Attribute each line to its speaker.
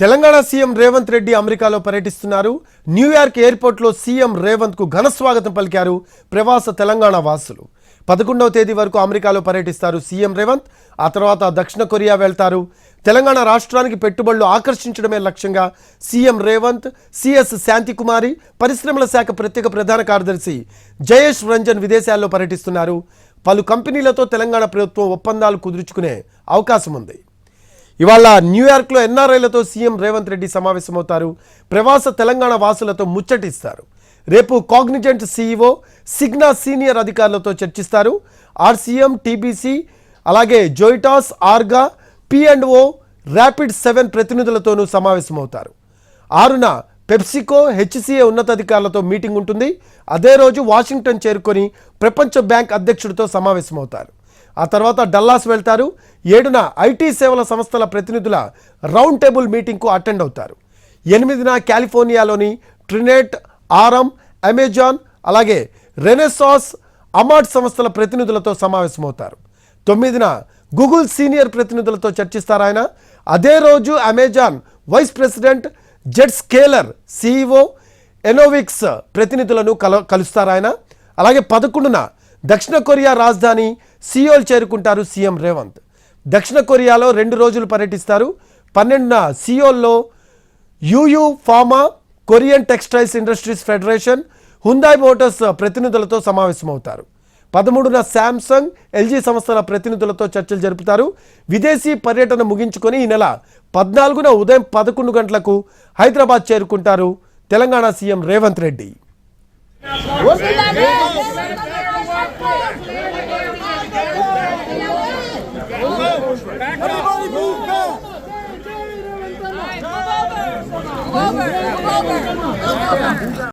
Speaker 1: Telangana CM Revanth Reddy అమెరికాలో పర్యటిస్తున్నారు. New York ఎయిర్పోర్ట్లో సీఎం రేవంత్కు ఘన స్వాగతం పలికారు ప్రవాస తెలంగాణ వాసులు. పదకొండవ తేదీ వరకు అమెరికాలో పర్యటిస్తారు సీఎం రేవంత్. ఆ తర్వాత దక్షిణ కొరియా వెళ్తారు. తెలంగాణ రాష్ట్రానికి పెట్టుబడులు ఆకర్షించడమే లక్ష్యంగా సీఎం రేవంత్ సిఎస్ శాంతికుమారి పరిశ్రమల శాఖ ప్రత్యేక ప్రధాన కార్యదర్శి జయేష్ రంజన్ విదేశాల్లో పర్యటిస్తున్నారు. పలు కంపెనీలతో తెలంగాణ ప్రభుత్వం ఒప్పందాలు కుదుర్చుకునే అవకాశం ఉంది ఇవాళ న్యూయార్క్లో ఎన్ఆర్ఐలతో సీఎం రేవంత్ రెడ్డి సమావేశమవుతారు. ప్రవాస తెలంగాణ వాసులతో ముచ్చటిస్తారు. రేపు కాగ్నిజెంట్ సీఈఓ సిగ్నా సీనియర్ అధికారులతో చర్చిస్తారు. ఆర్సీఎం టీబీసీ అలాగే జోయిటాస్ ఆర్గా పిఎండ్ఓ ర్యాపిడ్ సెవెన్ ప్రతినిధులతోనూ సమావేశమవుతారు. ఆరున పెప్సికో హెచ్సిఏ ఉన్నతాధికారులతో మీటింగ్ ఉంటుంది. అదే రోజు వాషింగ్టన్ చేరుకొని ప్రపంచ బ్యాంక్ అధ్యక్షుడితో సమావేశమవుతారు. ఆ తర్వాత డల్లాస్ వెళ్తారు. ఏడున ఐటీ సేవల సంస్థల ప్రతినిధుల రౌండ్ టేబుల్ మీటింగ్కు అటెండ్ అవుతారు. ఎనిమిదిన కాలిఫోర్నియాలోని ట్రినేట్ ఆరం అమెజాన్ అలాగే రెనెసాస్ అమాట్ సంస్థల ప్రతినిధులతో సమావేశమవుతారు. తొమ్మిదిన గూగుల్ సీనియర్ ప్రతినిధులతో చర్చిస్తారు ఆయన. అదే రోజు Amazon vice president Zscaler CEO Enovix ప్రతినిధులను కల కలుస్తారు ఆయన. అలాగే పదకొండున దక్షిణ కొరియా రాజధాని సియోల్ చేరుకుంటారు సీఎం రేవంత్. దక్షిణ కొరియాలో రెండు రోజులు పర్యటిస్తారు. పన్నెండున సియోల్లో Yuyu pharma Korean textiles industries federation Hyundai motors ప్రతినిధులతో సమావేశమవుతారు. పదమూడున శాంసంగ్ ఎల్జీ సంస్థల ప్రతినిధులతో చర్చలు జరుపుతారు. విదేశీ పర్యటన ముగించుకొని ఈ నెల పద్నాలుగున ఉదయం పదకొండు గంటలకు హైదరాబాద్ చేరుకుంటారు Telangana CM Revanth Reddy.
Speaker 2: Everybody move back!
Speaker 3: Move over. Move over.